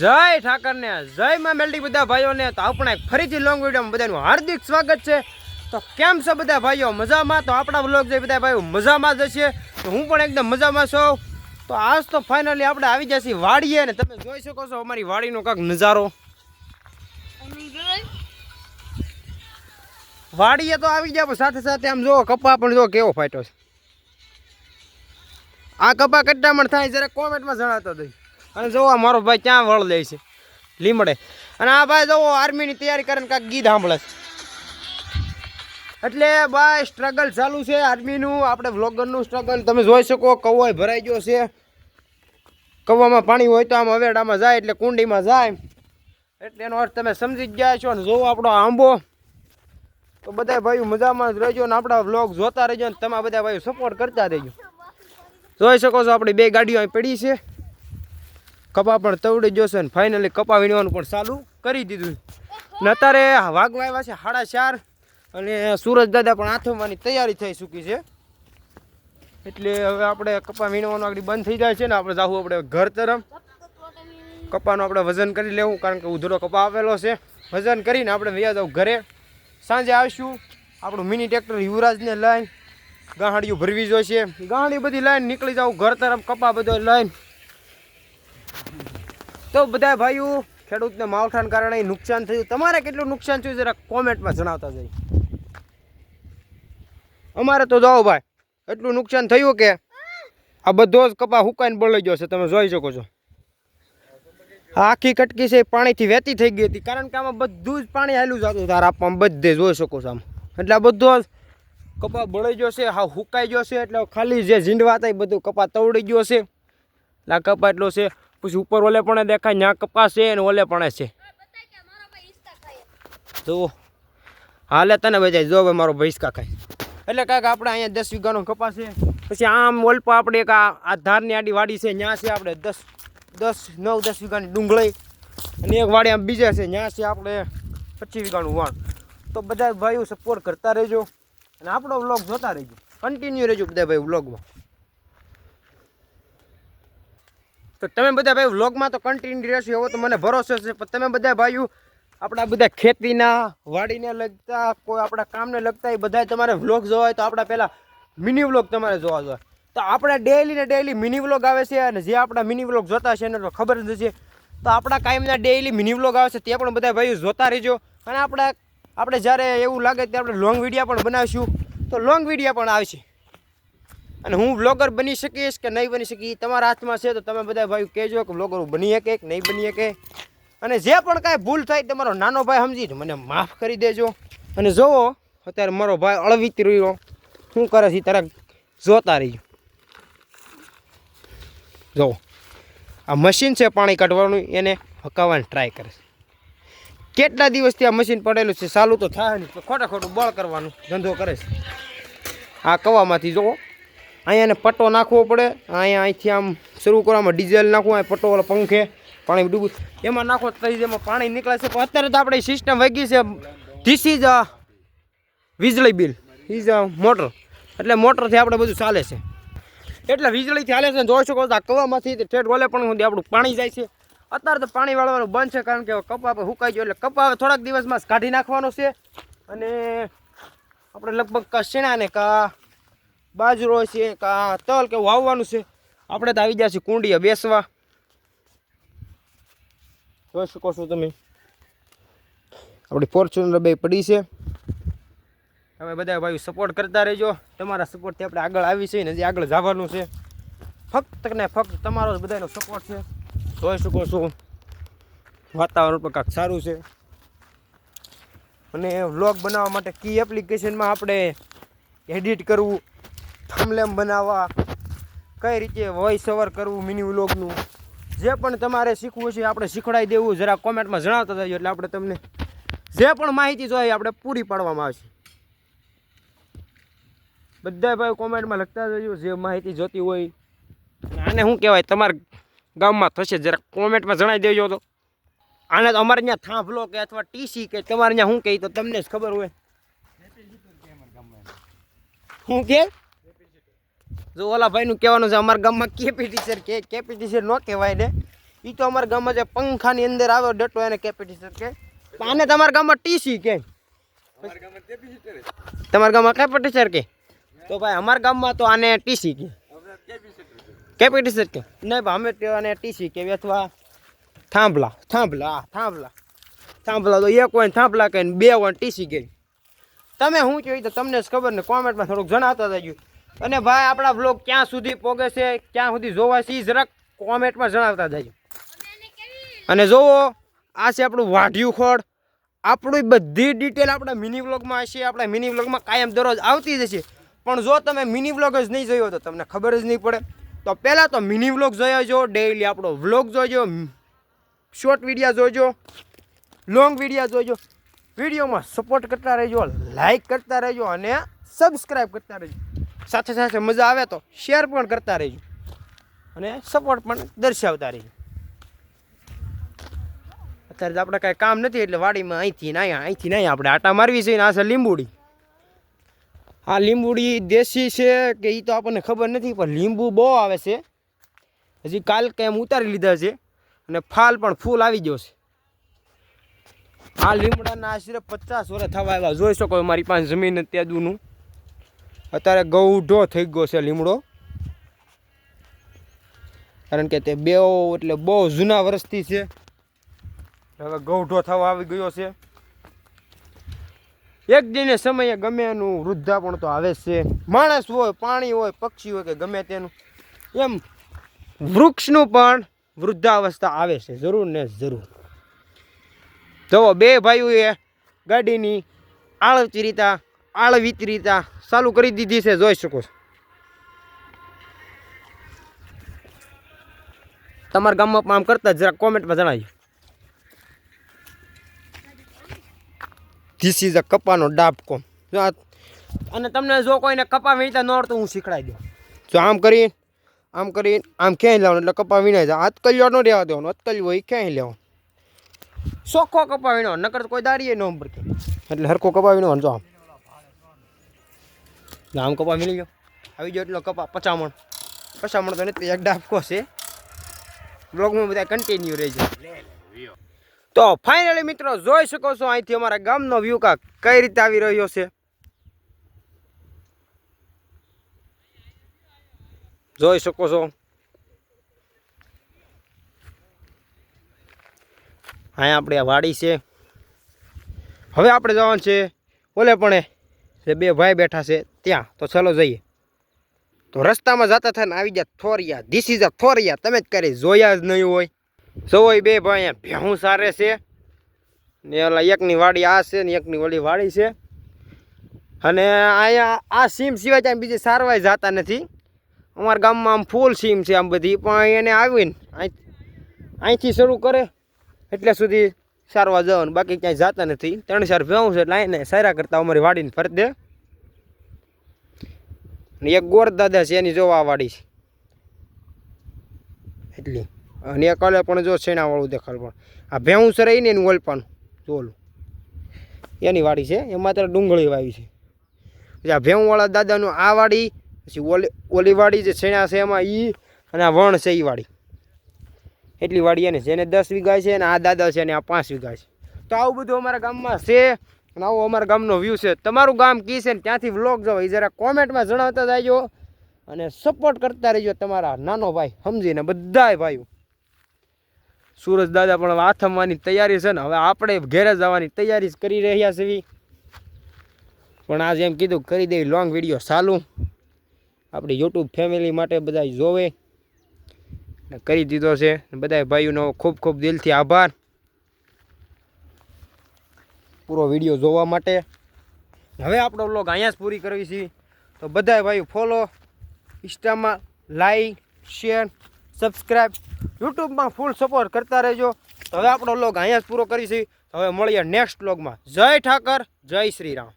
જય ઠાકરને, જય માં મેલડી બધા ભાઈઓને. તો આપણે ફરીથી લોંગ વિડીયોમાં બધાનું હાર્દિક સ્વાગત છે. તો કેમ છે બધા ભાઈઓ? મજામાં? તો આપણા બ્લોગ જે બધા ભાઈઓ મજામાં જ હશે. તો હું પણ એકદમ મજામાં છું. તો આજ તો ફાઇનલી આપણે આવી જશે વાડીએ ને તમે જોઈ શકો છો અમારી વાડીનો કાંક નજારો. વાડીએ તો આવી ગયા સાથે સાથે આમ જો કપા પણ જો કેવો ફાટ્યો છે. આ કપા પણ થાય જરા કોમેન્ટમાં જણાતો દઈ. અને જુઓ મારો ભાઈ ક્યાં વળ લે છે. લીમડે. અને આ ભાઈ જુઓ આર્મીની તૈયારી કરીને કાંઈક ગીત સાંભળે છે. એટલે ભાઈ સ્ટ્રગલ ચાલુ છે આર્મીનું, આપણે વ્લોગરનું સ્ટ્રગલ તમે જોઈ શકો કૌવાય ભરાઈ ગયો છે. કવામાં પાણી હોય તો આમ હવેડામાં જાય, એટલે કુંડીમાં જાય. એટલે એનો અર્થ તમે સમજી જ ગયા છો અને જોવો આપણો આંબો. તો બધા ભાઈઓ મજામાં જ રહેજો ને આપણા વ્લોગ જોતા રહેજો ને તમે બધા ભાઈઓ સપોર્ટ કરતા રહેજો. જોઈ શકો છો, આપણી બે ગાડીઓ અહીં પડી છે. કપા પણ તવડી જશે ને ફાઇનલી કપા વીણવાનું પણ ચાલુ કરી દીધું ને અત્યારે વાગવા આવ્યા છે સાડા ચાર અને સુરજ દાદા પણ આથમવાની તૈયારી થઈ ચૂકી છે. એટલે હવે આપણે કપા વીણવાનું આગળ બંધ થઈ જાય છે ને આપણે જાવું આપણે ઘર તરફ. કપાનું આપણે વજન કરી લેવું કારણ કે ઉધરો કપા આવેલો છે. વજન કરીને આપણે વ્યા જાવ ઘરે. સાંજે આવીશું. આપણું મિની ટ્રેક્ટર યુવરાજને લઈને ગાહડીઓ ભરવી જોઈશે ગાહડી બધી લાઈન નીકળી જાવ ઘર તરફ, કપા બધો લઈને. તો બધા ભાઈઓ, ખેડૂતને માવઠાને કારણે નુકસાન થયું. તમારે કેટલું નુકસાન થયું જરા કોમેન્ટમાં જણાવતા જઈ. અમારે તો જાઓ ભાઈ, એટલું નુકસાન થયું કે આ બધો જ કપા હુકાઈને બળી ગયો છે, તમે જોઈ શકો છો. આખી કટકી છે પાણીથી વહેતી થઈ ગઈ હતી, કારણ કે આમાં બધું જ પાણી હાલું જતું તાર આપવામાં બધે જોઈ શકો છો આમ. એટલે આ બધો જ કપા બળી ગયો છે, હા હુકાઈ ગયો છે, એટલે ખાલી જે ઝીંડવા હતા એ બધું કપા તવડી ગયો છે. એટલે આ કપા એટલો છે પછી ઉપર ઓલે પણ દેખાય ત્યાં કપા છે અને ઓલે પણ છે. જુઓ. હાલે તને બજાય જો ભાઈ મારો ભૈંસકા ખાય એટલે કાંઈક આપણે અહીંયા દસ વીઘાનો કપા છે. પછી આમ ઓલપા આપણે એક આ આ ધારની આડી વાડી છે ત્યાં છે આપણે દસ દસ નવ દસ વીઘાની ડુંગળી અને એક વાડી આમ બીજા છે ત્યાં છે આપણે પચીસ વીઘાનું વાણ. તો બધા ભાઈઓ સપોર્ટ કરતા રહેજો અને આપણો વ્લોગ જોતા રહેજો. કન્ટિન્યુ રહેજો બધા ભાઈ વ્લોગમાં તો તમે બધા ભાઈ વ્લોગમાં તો કન્ટિન્યુ રહેશો, એવો તો મને ભરોસો છે. પણ તમે બધા ભાઈઓ, આપણા બધા ખેતીના, વાડીને લગતા, કોઈ આપણા કામને લગતા, એ બધા તમારે વ્લોગ જોવા હોય તો આપણા પહેલાં મિની વ્લોગ તમારે જોવા જોઈએ. તો આપણે ડેઈલી ને ડેઈલી મિની વ્લોગ આવે છે અને જે આપણા મિની વ્લોગ જોતા છે એને તો ખબર જ છે તો આપણા કાયમના ડેઈલી મિની વ્લોગ આવે છે તે પણ બધા ભાઈઓ જોતા રહેજો. અને આપણા, આપણે જ્યારે એવું લાગે ત્યારે આપણે લોંગ વીડિયો પણ બનાવીશું. તો લોંગ વીડિયો પણ આવશે. અને હું બ્લોગર બની શકીશ કે નહીં બની શકી તમારા હાથમાં છે, તો તમે બધા ભાઈ કહેજો કે બ્લોગર બની શકે કે નહીં બની શકે. અને જે પણ કાંઈ ભૂલ થાય તમારો નાનો ભાઈ સમજીને મને માફ કરી દેજો. અને જોવો, અત્યારે મારો ભાઈ અળવિત રહ્યો. શું કરે છે તારે જોતા રહી જોવો. આ મશીન છે પાણી કાઢવાનું, એને હકાવવાની ટ્રાય કરે છે. કેટલા દિવસથી આ મશીન પડેલું છે, ચાલુ તો થાય નહીં ખોટા ખોટું બળ કરવાનું ધંધો કરે છે. આ કવામાંથી જોવો. અહીંયા એને પટ્ટો નાખવો પડે. અહીંયા અહીંથી આમ શરૂ કરવામાં ડીઝલ નાખવું અહીં પટ્ટો પંખે પાણી ડૂબું એમાં નાખો તો એમાં પાણી નીકળે છે. પણ અત્યારે તો આપણી સિસ્ટમ વગી છે. ધીસ ઇઝ અ વીજળી બિલ ઇઝ અ મોટર એટલે મોટરથી આપણે બધું ચાલે છે. એટલે વીજળીથી ચાલે છે જોઈ શકો તો આ કવામાંથી ઠેઠ ઓલે પણ સુધી આપણું પાણી જાય છે. અત્યારે તો પાણી વાળવાનું બંધ છે, કારણ કે કપા સુકાઈ ગયો. એટલે કપા હવે થોડાક દિવસમાં કાઢી નાખવાનો છે. અને આપણે લગભગ કા શેણા ને કા બાજરો છે, કા તલ કે વાવવાનું છે. આપણે તો આવી ગયા છીએ કુંડીએ બેસવા. જોઈ શકો છો તમે. આપણી ફોર્ચ્યુનર બે પડી છે. તમે બધા ભાઈ સપોર્ટ કરતા રહેજો. તમારા સપોર્ટથી આપણે આગળ આવી છે ને હજી આગળ જવાનું છે. ફક્ત ને ફક્ત તમારો જ બધાનો સપોર્ટ છે. જોઈ શકો છો. વાતાવરણ પણ કાંક સારું છે. અને વ્લોગ બનાવવા માટે કી એપ્લિકેશનમાં આપણે એડિટ કરવું. થમલેમ બનાવવા. કઈ રીતે વોઇસ ઓવર કરવું મિની વ્લોગનું જે પણ તમારે શીખવું છે આપણે શીખવાડી દેવું. જરા કોમેન્ટમાં જણાવતા જજો એટલે આપણે તમને જે પણ માહિતી જોઈએ આપણે પૂરી પાડવામાં આવશે. બધા ભાઈ કોમેન્ટમાં લખતા જજો જે માહિતી જોતી હોય. આને શું કહેવાય? તમારા ગામમાં થશે જરા કોમેન્ટમાં જણાવી દેજો તો. આને તો અમારે ત્યાં થાંભલો કે અથવા ટીસી કે તમારે ત્યાં શું કહે તો તમને જ ખબર હોય. શું કે? જો ઓલા ભાઈનું કહેવાનું છે, અમારા ગામમાં કેપી ટીચર કે કેપી ટીચર ન કહેવાય ને. એ તો અમારા ગામમાં જે પંખાની અંદર આવે ડટો એને કેપેસિટર કે. પણ આને તમારા ગામમાં ટીસી કે. તમારા ગામમાં કેપેસિટર કે? તો ભાઈ અમારા ગામમાં તો આને ટીસી કે. કેપેસિટર કે. નહીં, ભાઈ અમે તો આને ટીસી કે અથવા થાંભલા થાંભલા થાંભલા. થાંભલા તો એક હોય થાંભલા કે ને બે હોય ટીસી કે તમે શું કહ્યું તો તમને જ ખબર ને, કોમેન્ટમાં થોડુંક જણાવતા જજો. અને ભાઈ, આપણા બ્લોગ ક્યાં સુધી પોગે છે, ક્યાં સુધી જોવા છે જરાક કોમેન્ટમાં જણાવતા જજો. અને જોવો, આ છે આપણું વાઢિયું ખોડ આપણી બધી ડિટેલ આપણા મિની વ્લોગમાં હશે, આપણા મિની વ્લોગમાં કાયમ દરરોજ આવતી જ હશે. પણ જો તમે મિની વ્લોગ જ નહીં જોયો તો તમને ખબર જ નહીં પડે. તો પહેલાં તો મિની વ્લોગ જોયો ડેઈલી આપણો વ્લોગ જોજો શોર્ટ વિડીયા જોજો લોંગ વિડીયા જોજો વિડીયોમાં સપોર્ટ કરતા રહેજો લાઇક કરતા રહેજો અને સબસ્ક્રાઈબ કરતા રહેજો. સાથે સાથે મજા આવે તો શેર પણ કરતા રહેજો. અને સપોર્ટ પણ દર્શાવતા રહેજો. અત્યારે આપણે કાંઈ કામ નથી એટલે વાડીમાં અહીંથી ના અહીંથી ના આપણે આટા મારવી છે ને આ છે લીંબુડી. આ લીંબુડી દેશી છે કે એ તો આપણને ખબર નથી, પણ લીંબુ બહુ આવે છે. હજી કાલ કે એમ ઉતારી લીધા છે અને ફાલ પણ ફૂલ આવી ગયો છે. આ લીમડાના આશરે પચાસ વર્ષ થવા આવ્યા. જોઈ શકો મારી પાસે જમીન ત્યાદુનું અત્યારે ગૌઢો થઈ ગયો છે લીમડો. કારણ કે તે બે એટલે બહુ જૂના વર્ષથી છે. હવે ગૌઢો થવા આવી ગયો છે. એક દિને સમયે ગમે એનું વૃદ્ધા પણ તો આવે છે. માણસ હોય પાણી હોય, પક્ષી હોય કે ગમે તેનું. એમ વૃક્ષનું પણ વૃદ્ધાવસ્થા આવે છે. જરૂર ને જરૂર. જુઓ બે ભાઈઓએ ગાડીની આળ ચીરીતા આળ વિચરીતા ચાલુ કરી દીધી છે, જોઈ શકો છો. તમારા ગામમાં પણ આમ કરતા જરા કોમેન્ટમાં જણાવજો ધીસ ઇઝ અ કપાનો ડાબકો. અને તમને જો કોઈને કપા વીણતા ન આવડતું હું શીખડાવી દઉં. જો આમ કરીને આમ કરીને આમ ક્યાંય લેવાનું એટલે કપા વીણાય જાય. અતકલ્યો ન રહેવા દેવાનું અતકલ્યું હોય ક્યાંય લેવાનું. ચોખ્ખો કપા વીણો નકર કોઈ દાડીએ ન ઉપર એટલે હરખો કપા વીણો જો આમ. આમ કપા મિલી ગયો. આવી ગયો એટલો કપા પચામણ. પચામણ તો નથી એક ડાબકો છે. બ્લોગમાં બધા કન્ટિન્યુ રહેજો. તો ફાઇનલી મિત્રો જોઈ શકો છો અહીંથી અમારા ગામનો વ્યૂ કા કઈ રીતે આવી રહ્યો છે. જોઈ શકો છો. અહીંયા આપણે વાડી છે. હવે આપણે જવાનું છે ઓલે પણ જે બે ભાઈ બેઠા છે ત્યાં. તો ચાલો જઈએ. તો રસ્તામાં જતા થાય ને આવી ગયા થોરિયા. This is a થોરિયા. તમે જ કરી જોયા જ નહીં હોય. જોવો બે ભાઈ અહીંયા ભેહું સારે છે. ને ઓલા એકની વાડી આ છે ને એકની ઓલી વાડી છે. અને અહીંયા આ સીમ સિવાય ત્યાં બીજી સારવાય જતા નથી. અમારા ગામમાં આમ ફૂલ સીમ છે આમ બધી. પણ એને આવીને અહીં અહીંથી શરૂ કરે. એટલે સુધી સારવા જવાનું, બાકી ક્યાંય જતા નથી. ત્રણ ચાર ભેવું છે એટલે આઈને સારા કરતા અમારી વાડીને ફરત દે. ને એક ગોર દાદા છે, એની જોવા વાડી છે. એટલી. અને એક અલે પણ જો છેણાવાળું દેખાડ પણ. આ ભેવું સરાઈ ને એનું ઓલપાનું, જોલું. એની વાડી છે એમાં ત્યારે ડુંગળી વાવી છે. પછી આ ભેવુંવાળા દાદાનું આ વાડી, પછી ઓલી ઓલી વાડી જે છેણા છે એમાં ઈ અને આ વણ છે એ વાડી. એટલી વાડી એને છે એને દસ વીઘા છે અને આ દાદા છે અને આ પાંચ વીઘા છે. તો આવું બધું અમારા ગામમાં છે અને આવો અમારા ગામનો વ્યૂ છે. તમારું ગામ કી છે ને ત્યાંથી વ્લોગ જવો. એ જરા કોમેન્ટમાં જણાવતા જાયજો અને સપોર્ટ કરતા રહેજો તમારા નાનો ભાઈ, સમજીને બધાય ભાઈઓ. સુરજ દાદા પણ આથમવાની તૈયારી છે ને હવે આપણે ઘેરે જવાની તૈયારી કરી રહ્યા છીએ પણ આજે એમ કીધું કરી દેવી લોંગ વીડિયો ચાલુ. આપણી યુટ્યુબ ફેમિલી માટે બધા જોવે. કરી દીધો છે. બધા ભાઈઓનો ખૂબ ખૂબ દિલથી આભાર. પૂરો વીડિયો જોવા માટે. હવે આપણો બ્લોગ અહીંયા જ પૂરી કરવી છે. તો બધા ભાઈઓ ફોલો, ઇન્સ્ટામાં લાઈક, શેર સબસ્ક્રાઈબ યુટ્યુબમાં ફૂલ સપોર્ટ કરતા રહેજો. તો હવે આપણો બ્લોગ અહીંયા જ પૂરો કરીશું હવે મળીએ નેક્સ્ટ બ્લોગમાં જય ઠાકર, જય શ્રી રામ.